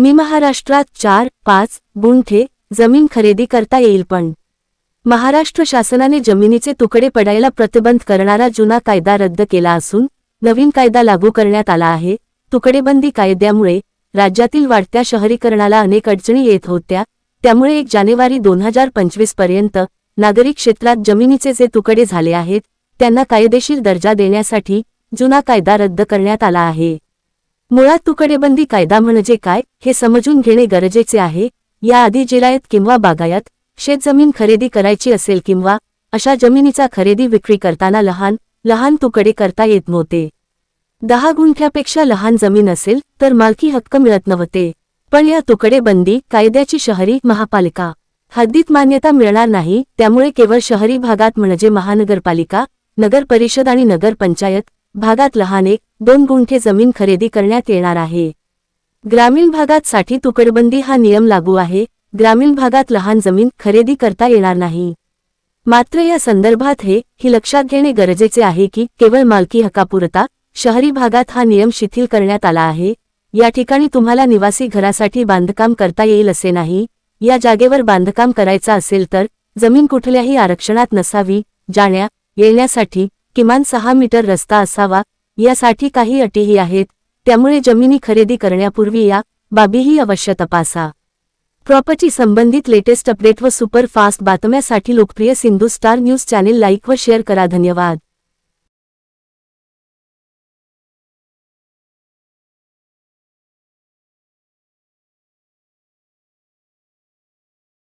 मी महाराष्ट्रात चार पाच गुंठे जमीन खरेदी करता येईल पण महाराष्ट्र शासनाने जमिनीचे तुकडे पडायला प्रतिबंध करणारा जुना कायदा रद्द केला असून नवीन कायदा लागू करण्यात आला आहे. तुकडेबंदी कायद्यामुळे राज्यातील वाढत्या शहरीकरणाला अनेक अडचणी येत होत्या. त्यामुळे एक जानेवारी दोन हजार पंचवीसपर्यंत नागरिक क्षेत्रात जमिनीचे जे तुकडे झाले आहेत त्यांना कायदेशीर दर्जा देण्यासाठी जुना कायदा रद्द करण्यात आला आहे. मुळात तुकडेबंदी कायदा म्हणजे काय हे समजून घेणे गरजेचे आहे. याआधी जिरायत किंवा बागायत शेतजमीन खरेदी करायची असेल किंवा अशा जमिनीचा खरेदी विक्री करताना लहान लहान तुकडे करता येत नव्हते. दहा गुंठ्यापेक्षा लहान जमीन असेल तर मालकी हक्क मिळत नव्हते. पण या तुकडेबंदी कायद्याची शहरी महापालिका हद्दीत मान्यता मिळणार नाही त्यामुळे केवळ शहरी भागात म्हणजे महानगरपालिका नगर परिषद आणि नगरपंचायत भागात लहान एक दोन गुंठे जमीन खरेदी करण्यात येणार आहे. ग्रामीण भागात साठी तुकडबंदी हा नियम लागू आहे. ग्रामीण भागात लहान जमीन खरेदी करता येणार नाही. मात्र या संदर्भात हे ही लक्षात घेणे गरजेचे आहे की केवळ मालकी हक्कापुरता शहरी भागात हा नियम शिथिल करण्यात आला आहे. या ठिकाणी तुम्हाला निवासी घरासाठी बांधकाम करता येईल असे नाही. या जागेवर बांधकाम करायचा असेल तर जमीन कुठल्याही आरक्षणात नसावी जाण्या येण्यासाठी किमान सहा मीटर रस्ता असावा यासाठी काही अटीही आहेत. त्यामुळे जमिनी खरेदी करण्यापूर्वी या बाबीही अवश्य तपासा. प्रॉपर्टी संबंधित लेटेस्ट अपडेट व सुपरफास्ट बातम्यासाठी लोकप्रिय Sindhu star news channel like व शेअर करा. धन्यवाद.